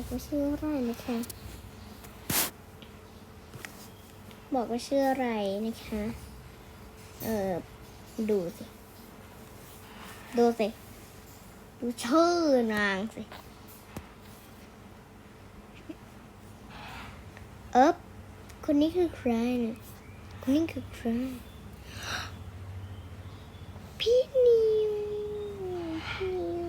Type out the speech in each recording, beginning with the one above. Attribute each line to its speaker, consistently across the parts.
Speaker 1: บอกว่าชื่ออะไรนะคะ บอกว่าชื่ออะไรนะคะ เออดูสิ ดูสิ ดูชื่อนางสิเอ๊บคนนี้คือใครเนี่ยคนนี้คือใครพี่นิวพี่นิว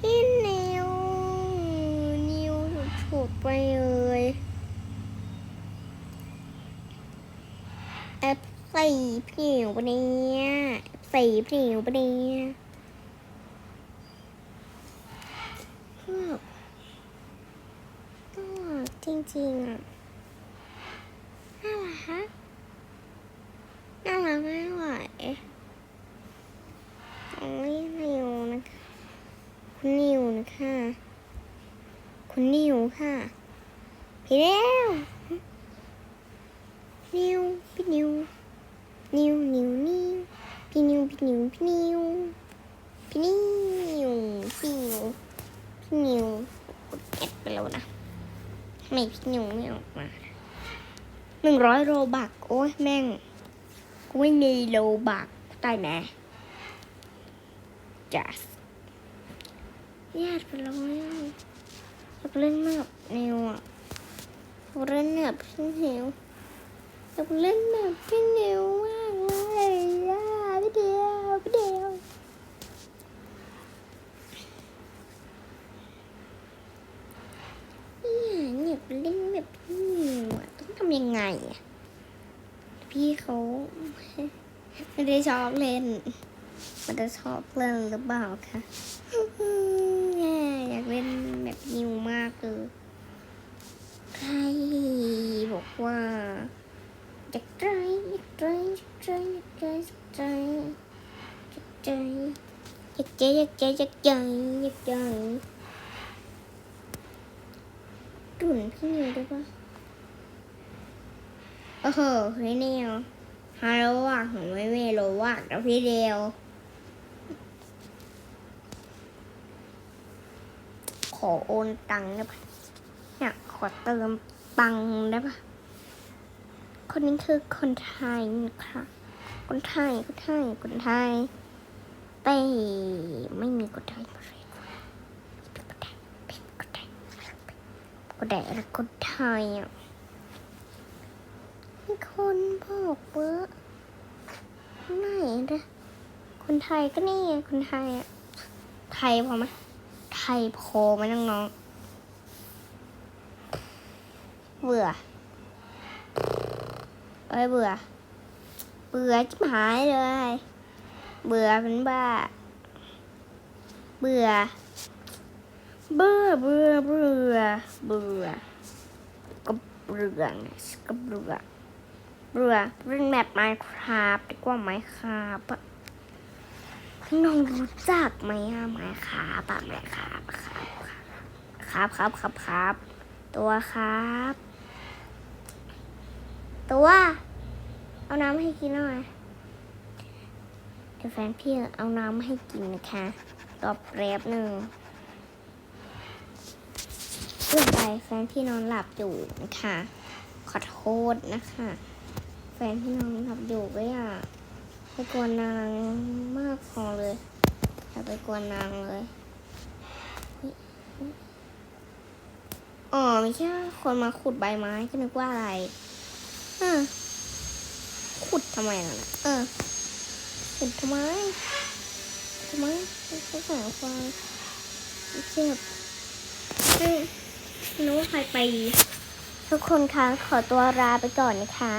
Speaker 1: พี่นิวนิวถูก ไปเลยแอปใส่ผิวปะเนี่ยใส่ผิวปะเนี่ยก็จริงๆอะ น่ารักน่ารักไม่ไหวโอ้ยนิวนะคะคุณนิวนะคะคุณนิวค่ะ พี่เร็วนิวพี่นิวนิวนิวนิวพี่นิวพี่นิวพี่นิวพี่นิวพี่นิวพี่นิวกดแอดไปแล้วนะทำไมพี่นิวไม่ออกมาหนึ่งร้อยโลบักโอ้ยแม่งกูไม่มีโลบักตายแน่จัสญาติไปแล้วอยากเล่นแบบนิวอะ เล่นแบบพี่นิวอยากเล่นแบบพี่นิวมากเลยอะพี่เดียวพี่เดียวเนี่ยอยากเล่นแบบพี่นิวอะต้องทำยังไงอะพี่เขาไม่ได้ชอบเล่นมันจะชอบเล่นหรือเปล่าคะแย่อยากเล่นแบบนิวมากเลยใครบอกว่า อยากใจอยากใจอยากใจอยากใจอยากใจอยากใจอยากใจอยากใจอยากใจดุนพี่นิวได้ปะโอ้โหพี่เดียวฮาโลว่ะผมไม่มีโลว่ะแล้วพี่เดียวขอโอนตังค์ได้ปะอยากขอเติมตังค์ได้ปะ คนนี้คือคนไทยนะคะ คนไทย คนไทย คนไทยแต่ไม่มีคนไทยมาเลยคนไทยคนไทยคนไทยไรคนไทยอะมีคนบอกว่าไหนนะคนไทยก็นี่ไงคนไทยอะ ไทยพอไหมไทยพอไหมน้องๆเบื่อ เอ้ยเบื่อ เบื่อจิบหายเลย เบื่อเป็นบ้า เบื่อ เบื่อเบื่อเบื่อเบื่อก็เบื่อไงก็เบื่อเรือเรื่องแบบไมค์ครับดีกว่าไมค์ครับอน้องรู้จักไหมอะไมค์ครับอะไมค์ครับครับ ครับครับครับครับ ตัวครับ ตัว เอาน้ำให้กินหน่อยเดี๋ยวแฟนพี่เอาน้ำให้กินนะคะตอบแรบหนึ่งเพื่อไปแฟนพี่นอนหลับอยู่นะคะ ขอโทษนะคะ แฟนพี่น้องทำอยู่ก็อยากไปกวนนางมากพอเลยอย่าไปกวนนางเลยอ๋อไม่ใช่คนมาขุดใบไม้ก็นึกว่าอะไรอะ ขุดทำไมล่ะนะเออขุดทำไมทำไมเขาสายควายเจ็บเฮ้ยไม่รู้ว่าใครไป ทุกคนคะขอตัวลาไปก่อนนะคะ